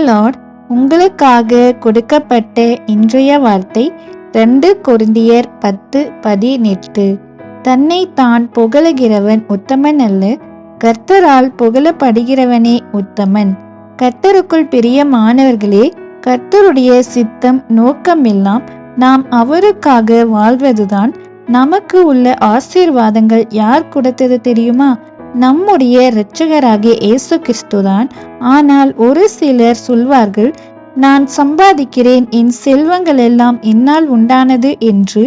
Lord உங்களுக்காக கொடுக்கப்பட்ட இன்றைய வார்த்தை ரெண்டு கொருந்தியர் பத்து பதினெட்டு. தன்னை தான் புகழுகிறவன் உத்தமன் அல்ல கர்த்தரால் புகழப்படுகிறவனே உத்தமன். கர்த்தருக்குள் பிரியமானவர்களே கர்த்தருடைய சித்தம் நோக்கமெல்லாம் நாம் அவருக்காக வாழ்வதுதான் நமக்கு உள்ள ஆசீர்வாதங்கள் யார் கொடுத்தது தெரியுமா? நம்முடைய இரட்சகராகிய இயேசு கிறிஸ்துதான் ஆனால் ஒரு சிலர் சொல்வார்கள் நான் சம்பாதிக்கிறேன் என் செல்வங்கள் எல்லாம் என்னால் உண்டானது என்று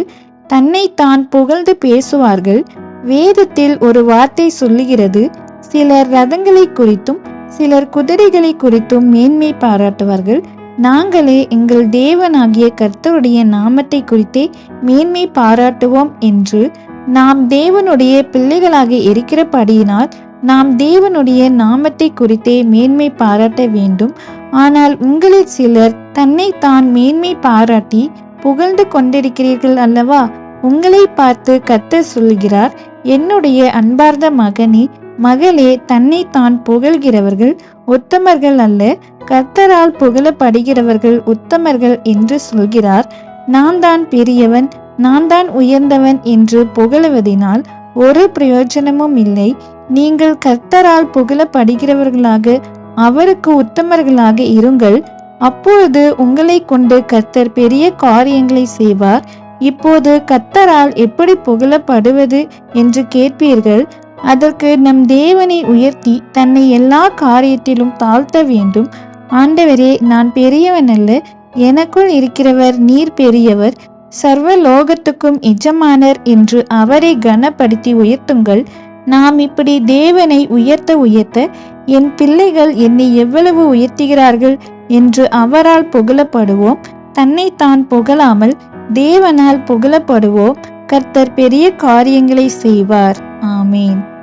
தன்னை தான் புகழ்ந்து பேசுவார்கள். வேதத்தில் ஒரு வார்த்தை சொல்லுகிறது சிலர் ரதங்களை குறித்தும் சிலர் குதிரைகளை குறித்தும் மேன்மை பாராட்டுவார்கள். நாங்களே எங்கள் தேவனாகிய கர்த்தருடைய நாமத்தை குறித்தே மேன்மை பாராட்டுவோம் என்று நாம் தேவனுடைய பிள்ளைகளாக இருக்கிறபடியினால் நாம் தேவனுடைய நாமத்தை குறித்தே மேன்மை பாராட்ட வேண்டும். ஆனால் உங்களில் சிலர் தன்னை தான் மேன்மை பாராட்டி புகழ்ந்து கொண்டிருக்கிறீர்கள் அல்லவா? உங்களை பார்த்து கர்த்தர் சொல்கிறார் என்னுடைய அன்பார்ந்த மகனே மகளே தன்னை தான் புகழ்கிறவர்கள் உத்தமர்கள் அல்ல. கர்த்தரால் புகழப்படுகிறவர்கள் உத்தமர்கள் என்று சொல்கிறார். நான் தான் பெரியவன் நான் தான் உயர்ந்தவன் என்று புகழுவதினால் ஒரு பிரயோஜனமும் இல்லை. நீங்கள் கர்த்தரால் புகழப்படுகிறவர்களாக அவருக்கு உத்தமர்களாக இருங்கள். அப்பொழுது உங்களை கொண்டு கர்த்தர் பெரிய காரியங்களை செய்வார். இப்போது கர்த்தரால் எப்படி புகழப்படுவது என்று கேட்பீர்கள்? அதற்கு நம் தேவனை உயர்த்தி தன்னை எல்லா காரியத்திலும் தாழ்த்த வேண்டும். ஆண்டவரே நான் பெரியவன் அல்ல எனக்குள் இருக்கிறவர் நீர் பெரியவர். சர்வ லோகத்துக்கும் எஜமானர் என்று அவரை கனப்படுத்தி உயர்த்துங்கள். நாம் இப்படி தேவனை உயர்த்த உயர்த்த என் பிள்ளைகள் என்னை எவ்வளவு உயர்த்துகிறார்கள் என்று அவரால் புகழப்படுவோம். தன்னை தான் புகழாமல் தேவனால் புகழப்படுவோம். கர்த்தர் பெரிய காரியங்களை செய்வார். ஆமேன்.